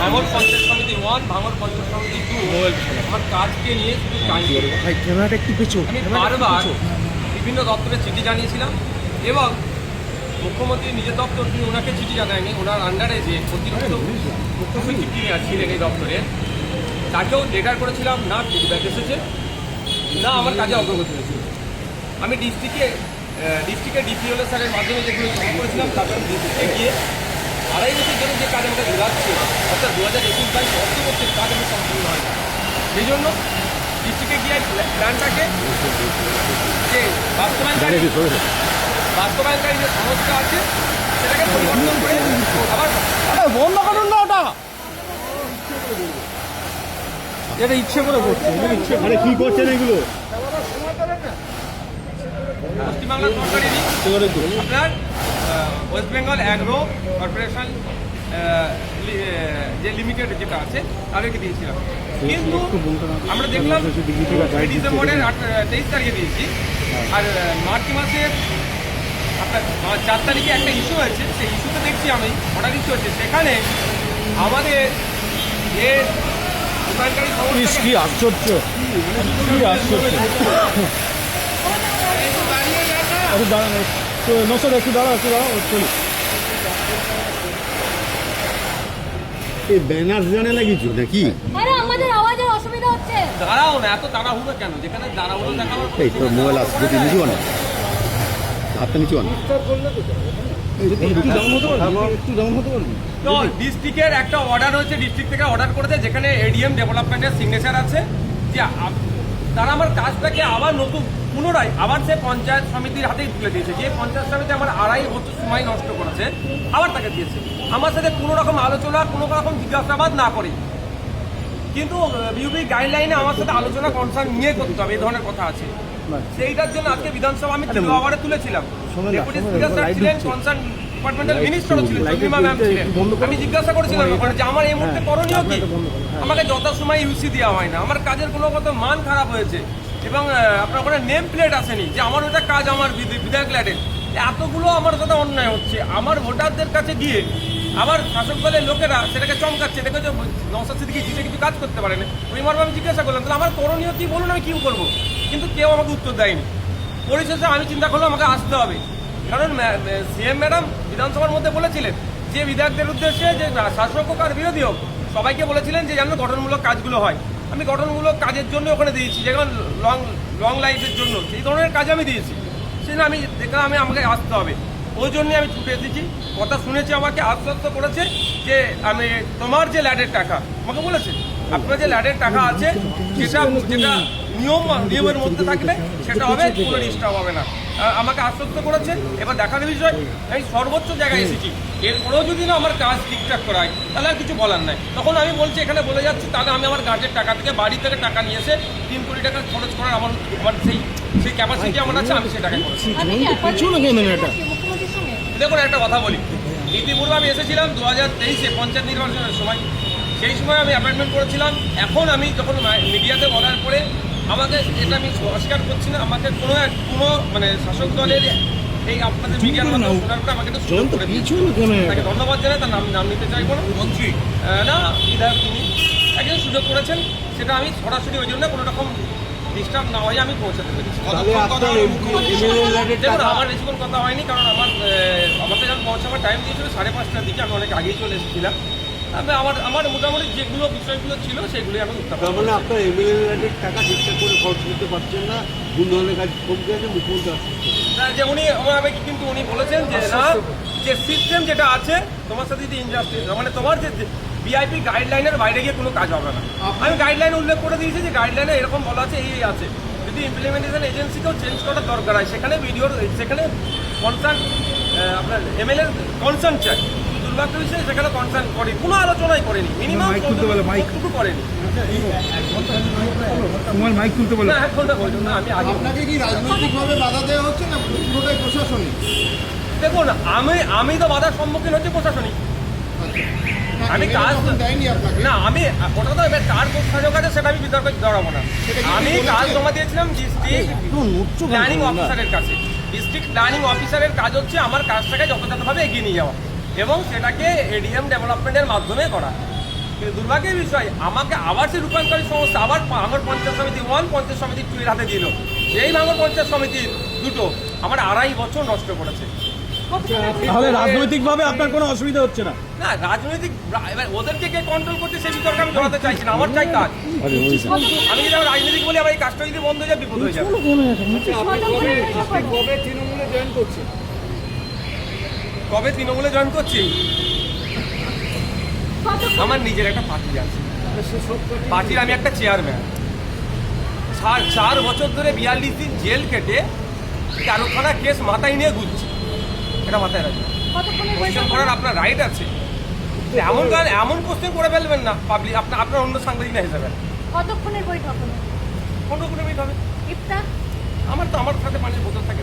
ভাঙর পঞ্চায়েত সমিতি ওয়ান ভাঙর পঞ্চায়েত সমিতি টু আমার কাজকে নিয়ে শুধু টাইম ভাই ক্যামেরাটা একটু পেছো আমি বারবার বিভিন্ন দপ্তরে চিঠি জানিয়েছিলাম এবং মুখ্যমন্ত্রী নিজের দপ্তর তিনি ওনাকে চিঠি জানায়নি ওনার আন্ডারে যে অতিরিক্ত মুখ্য সচিব তিনি ছিলেন এই দপ্তরে তাকেও লেটার করেছিলাম না ফিডব্যাক এসেছে না আমার কাজে অগ্রগতি হয়েছে। আমি ডিস্ট্রিক্টে ডিস্ট্রিক্টের ডিপিওএল স্যারের মাধ্যমে যেগুলো জমা করেছিলাম তারপর ডিস্ট্রিক্টে গিয়ে আড়াই বছর ধরে যে কাজ আমাকে ঘোরাচ্ছে অর্থাৎ দু হাজার একুশ বাইশ অর্থবর্ষের কাজ আমি সম্পূর্ণ হয় না। সেই জন্য ডিস্ট্রিক্টে গিয়ে প্ল্যানটাকে যে বাস্তবায়নকারী বাস্তবায়নকারী যে সংস্থা আছে সেটাকে পরিবর্তন করে আবার বন্ধ করুন না ওটা! এটা ইচ্ছে করে করছে ইচ্ছে করে মানে কি করছেন এগুলো? পশ্চিমবাংলা সরকারেরই ইচ্ছে করে করছে। আপনার ওয়েস্ট বেঙ্গল অ্যাগ্রো কর্পোরেশন যে লিমিটেড যেটা আছে তাদেরকে দিয়েছিলাম। কিন্তু আমরা দেখলাম ডিসেম্বরের তেইশ তারিখে দিয়েছি। আর মার্চ মাসের আপনার চার তারিখে একটা ইস্যু হয়েছে। সেই ইস্যুতে দেখছি আমি অর্ডার ইস্যু হচ্ছে। সেখানে আমাদের যে কি আশ্চর্য। কি আশ্চর্য। দাঁড়ান। একটু নসর একটু দাঁড়াও একটু দাঁড়াও চলি। এই ব্যানার জানে লাগিয়েছো নাকি? আরে আমাদের আওয়াজের অসুবিধা হচ্ছে। দাঁড়াও না এত তাড়াহুড়ো কেন? যেখানে দাঁড়াহুড়ো দেখাবার এই তোর মোবাইল আসছে যদি নিচু আনো। হাতটা নিচু আনো। একটু ডাউন হতে পারবি একটু ডাউন হতে পারবি? তো ডিস্ট্রিক্টের একটা অর্ডার হয়েছে ডিস্ট্রিক্ট থেকে অর্ডার করেছে যেখানে এডিএম ডেভেলপমেন্টের সিগনেচার আছে। যে আপ- তারা আমার কাজটাকে আবার নতুন পুনরায় আবার সে পঞ্চায়েত সমিতির হাতেই তুলে দিয়েছে। যে পঞ্চায়েত সমিতি আমার আড়াই বছর সময় নষ্ট করেছে আবার তাকে দিয়েছে। আমার সাথে কোনো রকম আলোচনা কোনো রকম জিজ্ঞাসাবাদ না করে। কিন্তু বিউপি গাইডলাইনে আমার সাথে আলোচনা কনসার্ন নিয়ে করতে হবে এই ধরনের কথা আছে। সেইটার জন্য আজকে বিধানসভা আমি তিন আওয়ারে তুলেছিলাম। ডেপুটি স্পিকার স্যার ছিলেন কনসার্ন ডিপার্টমেন্টাল মিনিস্টারও ছিলেন চন্দ্রিমা ম্যাম ছিলেন। আমি জিজ্ঞাসা করেছিলাম ওখানে যে আমার এই মুহূর্তে হ্যাঁ, করণীয় কি? হ্যাঁ। আমাকে যত সময় ইউসি দেওয়া হয় না। আমার কাজের কোনো কত মান খারাপ হয়েছে। এবং আপনার ওখানে নেম প্লেট আসেনি যে আমার ওটা কাজ আমার বিধায়ক ল্যাডের এতগুলো আমার সাথে অন্যায় হচ্ছে। আমার ভোটারদের কাছে গিয়ে আবার শাসক দলের লোকেরা সেটাকে চমকাচ্ছে। দেখো যে নওসাদ সিদ্দিকি জিতে কিছু কাজ করতে পারেনি। ওই মর্মে আমি জিজ্ঞাসা করলাম তাহলে আমার করণীয় কি? বলুন আমি কি করব? কিন্তু কেউ আমাকে উত্তর দেয়নি। পরিশেষে আমি চিন্তা করলাম আমাকে আসতে হবে। কারণ সিএম ম্যাডাম বিধানসভার মধ্যে বলেছিলেন যে বিধায়কদের উদ্দেশ্যে যে শাসক আর বিরোধী হোক, সবাইকে বলেছিলেন যে যেন গঠনমূলক কাজগুলো হয়। আমি গঠনমূলক কাজের জন্য ওখানে দিয়েছি, যেমন লং লং লাইফের জন্য। সেই ধরনের কাজ আমি দিয়েছি। সেজন্য আমি দেখলাম আমি আমাকে আসতে হবে। ওই জন্যই আমি ছুটে এসেছি। কথা শুনেছি, আমাকে আশ্বস্ত করেছে যে আমি তোমার যে ল্যাডের টাকা, আমাকে বলেছে, আপনার যে ল্যাডের টাকা আছে, সেটা যেটা নিয়ম নিয়মের মধ্যে থাকবে, সেটা হবে, কোনো ডিস্টার্ব হবে না। আমাকে আশ্বস্ত করেছেন। এবার দেখার বিষয় আমি সর্বোচ্চ জায়গায় এসেছি। এরপরেও যদি না আমার কাজ ঠিকঠাক করায় তাহলে আর কিছু বলার নাই। তখন আমি বলছি এখানে বলে যাচ্ছি তাহলে আমি আমার গার্ডের টাকা থেকে বাড়ি থেকে টাকা নিয়ে এসে তিন কোটি টাকা খরচ করার আমার আমার সেই সেই ক্যাপাসিটি আমার আছে আমি সেটাকে করেছি আপনি কি পেছনে কেন এটা? মুখ্যমন্ত্রীর সঙ্গে? দেখুন একটা কথা বলি। ইতিপূর্বে আমি এসেছিলাম দু হাজার তেইশে পঞ্চায়েত নির্বাচনের সময়। সেই সময় আমি অ্যাপয়েন্টমেন্ট করেছিলাম। এখন আমি যখন মিডিয়াতে বলার পরে আমাকে এটা আমি অস্বীকার করছি না আমাকে কোনো এক- কোনো মানে শাসক দলের এই আপনাদের মিডিয়ার মাধ্যমে শোনার পরে আমাকে একটা সুযোগ করে। তাকে ধন্যবাদ জানাই তার নাম নাম নিতে চাইব না। মন্ত্রী। না বিধায়ক তিনি। একজন সুযোগ করেছেন সেটা আমি সরাসরি ওই জন্য কোনো রকম ডিস্টার্ব না হয়ে আমি পৌঁছাতে পেরেছি। দেখুন আমার বেশিক্ষণ কথা হয়নি কারণ আমার আহ, আমাকে যখন পৌঁছাবার টাইম দিয়েছিল সাড়ে পাঁচটার দিকে আমি অনেক আগেই চলে এসেছিলাম। আমি আমার আমার মোটামুটি যেগুলো বিষয়গুলো ছিল সেগুলি তার মানে আপনার এমএলএ টাকা ঠিকঠাক করে খরচ করতে পারছেন না কোন ধরনের কাজ কমকে আছে মুখ্যমন্ত্রী না, যে উনি আমাকে কিন্তু উনি বলেছেন যে না যে সিস্টেম যেটা আছে তোমার সাথে যদি ইনজাস্টিস মানে তোমার যে ভিআইপি গাইডলাইনের বাইরে গিয়ে কোনো কাজ হবে না। আমি গাইডলাইন উল্লেখ করে দিয়েছি যে গাইডলাইনে এরকম বলা আছে এই আছে। যদি ইমপ্লিমেন্টেশন এজেন্সিকেও চেঞ্জ করার দরকার হয় সেখানে ভিডিওর সেখানে কনসার্ন আপনার এমএলএ কনসার্ন চাই। সেখানে কনসার্ন করে কোনো আলোচনাই করেনি। মিনিমাম মাইক খুলতে বলো, মাইক। করেনি। তোমার মাইক খুলতে বলো। না এখন না আমি আগে আপনাকে কি রাজনৈতিকভাবে বাধা দেওয়া হচ্ছে না পুরোটাই প্রশাসনিক? দেখুন আমি আমি তো বাধার সম্মুখীন হচ্ছি প্রশাসনিক। আমি কাজ- না আমি ওটা তো এবার কার সুযোগ আছে সেটা আমি বিতর্কে জড়াবো না। আমি কাজ জমা দিয়েছিলাম ডিস্ট্রিক্ট প্ল্যানিং অফিসারের কাছে। ডিস্ট্রিক্ট প্ল্যানিং অফিসারের কাজ হচ্ছে আমার কাজটাকে যথাযথভাবে এগিয়ে নিয়ে যাওয়া। এবং সেটাকে এডিএম ডেভেলপমেন্টের মাধ্যমে করা। কিন্তু দুর্ভাগ্যের বিষয় আমাকে আবার সে রূপান্তরী সংস্থা আবার আমার পঞ্চায়েত সমিতি ওয়ান পঞ্চায়েত সমিতি টু এর হাতে দিল। সেই ভাঙর পঞ্চায়েত সমিতির দুটো আমার আড়াই বছর নষ্ট করেছে। তাহলে রাজনৈতিকভাবে আপনার কোনো অসুবিধা হচ্ছে না? না রাজনৈতিক এবার ওদেরকে কে কন্ট্রোল করছে সেই বিতর্কে আমি জড়াতে চাইছি না। আমার চাই কাজ। আমি যদি আমার রাজনীতি বলি আমার এই কাজটা যদি বন্ধ হয়ে যায় বিপদ হয়ে যাবে। কবে তৃণমূলে জয়েন করছে কবে তৃণমূলে জয়েন করছি? আমার নিজের একটা পার্টি আছে। পার্টির আমি একটা চেয়ারম্যান চার চার বছর ধরে বিয়াল্লিশ দিন জেল কেটে তেরোখানা কেস মাথায় নিয়ে ঘুরছি। এটা মাথায় রাখবেন। কতক্ষণের বৈঠক? করার আপনার রাইট আছে। এমন কারণ এমন কোশ্চেন করে ফেলবেন না পাবলিক আপনার আপনার অন্য সাংবাদিক না হিসাবে। কতক্ষণের বৈঠক পনেরো কুড়ি মিনিট হবে। ইফতার? আমার তো আমার সাথে পানির বোতল থাকে